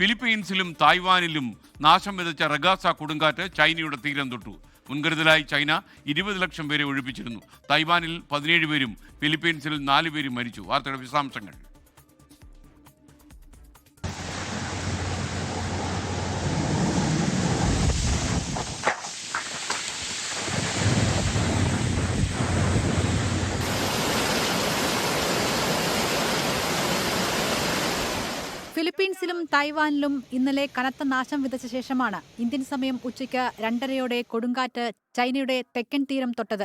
ഫിലിപ്പീൻസിലും തായ്വാനിലും നാശം വിതച്ച റഗാസ കൊടുങ്കാറ്റ് ചൈനയുടെ തീരം തൊട്ടു. മുൻകരുതലായി ചൈന ഇരുപത് ലക്ഷം പേരെ ഒഴിപ്പിച്ചിരുന്നു. തായ്വാനിൽ പതിനേഴ് പേരും ഫിലിപ്പീൻസിൽ നാല് പേരും മരിച്ചു. വാർത്തയുടെ വിശദാംശങ്ങൾ. ഫിലിപ്പീൻസിലും തായ്വാനിലും ഇന്നലെ കനത്ത നാശം വിതച്ച ശേഷമാണ് ഇന്ത്യൻ സമയം ഉച്ചയ്ക്ക് രണ്ടരയോടെ കൊടുങ്കാറ്റ് ചൈനയുടെ തെക്കൻ തീരം തൊട്ടത്.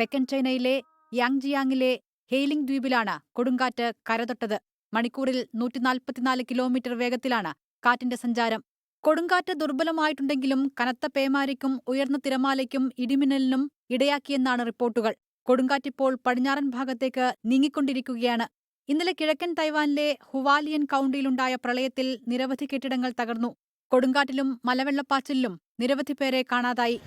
തെക്കൻ ചൈനയിലെ യാങ്ജിയാങ്ങിലെ ഹെയ്ലിംഗ് ദ്വീപിലാണ് കൊടുങ്കാറ്റ് കരതൊട്ടത്. മണിക്കൂറിൽ നൂറ്റിനാൽപ്പത്തിനാല് കിലോമീറ്റർ വേഗത്തിലാണ് കാറ്റിന്റെ സഞ്ചാരം. കൊടുങ്കാറ്റ് ദുർബലമായിട്ടുണ്ടെങ്കിലും കനത്ത പേമാരിക്കും ഉയർന്ന തിരമാലയ്ക്കും ഇടിമിന്നലിനും ഇടയാക്കിയെന്നാണ് റിപ്പോർട്ടുകൾ. കൊടുങ്കാറ്റിപ്പോൾ പടിഞ്ഞാറൻ ഭാഗത്തേക്ക് നീങ്ങിക്കൊണ്ടിരിക്കുകയാണ്. ഇന്നലെ കിഴക്കൻ തൈവാനിലെ ഹുവാലിയൻ കൌണ്ടിയിലുണ്ടായ പ്രളയത്തിൽ നിരവധി കെട്ടിടങ്ങൾ തകർന്നു. കൊടുങ്കാറ്റിലും മലവെള്ളപ്പാച്ചിലും നിരവധി പേരെ കാണാതായി.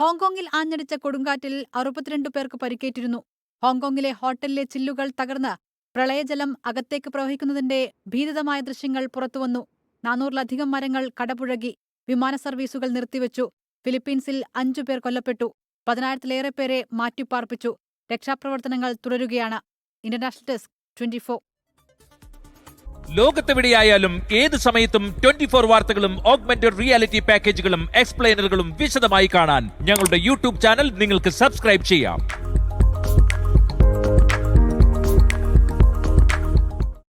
ഹോങ്കോങ്ങിൽ ആഞ്ഞടിച്ച കൊടുങ്കാറ്റിൽ അറുപത്തിരണ്ട് പേർക്ക് പരിക്കേറ്റിരുന്നു. ഹോങ്കോങ്ങിലെ ഹോട്ടലിലെ ചില്ലുകൾ തകർന്ന് പ്രളയജലം അകത്തേക്ക് പ്രവഹിക്കുന്നതിന്റെ ഭീതിതമായ ദൃശ്യങ്ങൾ പുറത്തുവന്നു. നാനൂറിലധികം മരങ്ങൾ കടപുഴകി വിമാന സർവീസുകൾ നിർത്തിവച്ചു. ഫിലിപ്പീൻസിൽ അഞ്ചു പേർ കൊല്ലപ്പെട്ടു. പതിനായിരത്തിലേറെ പേരെ മാറ്റിപ്പാർപ്പിച്ചു. രക്ഷാപ്രവർത്തനങ്ങൾ തുടരുകയാണ്. International desk twenty four. ലോകത്തെവിടെയായാലും ഏത് സമയത്തും ട്വന്റി ഫോർ വാർത്തകളും ഓഗ്മെന്റഡ് റിയാലിറ്റി പാക്കേജുകളും എക്സ്പ്ലെയിനറുകളും വിശദമായി കാണാൻ ഞങ്ങളുടെ യൂട്യൂബ് ചാനൽ നിങ്ങൾക്ക് സബ്സ്ക്രൈബ് ചെയ്യാം.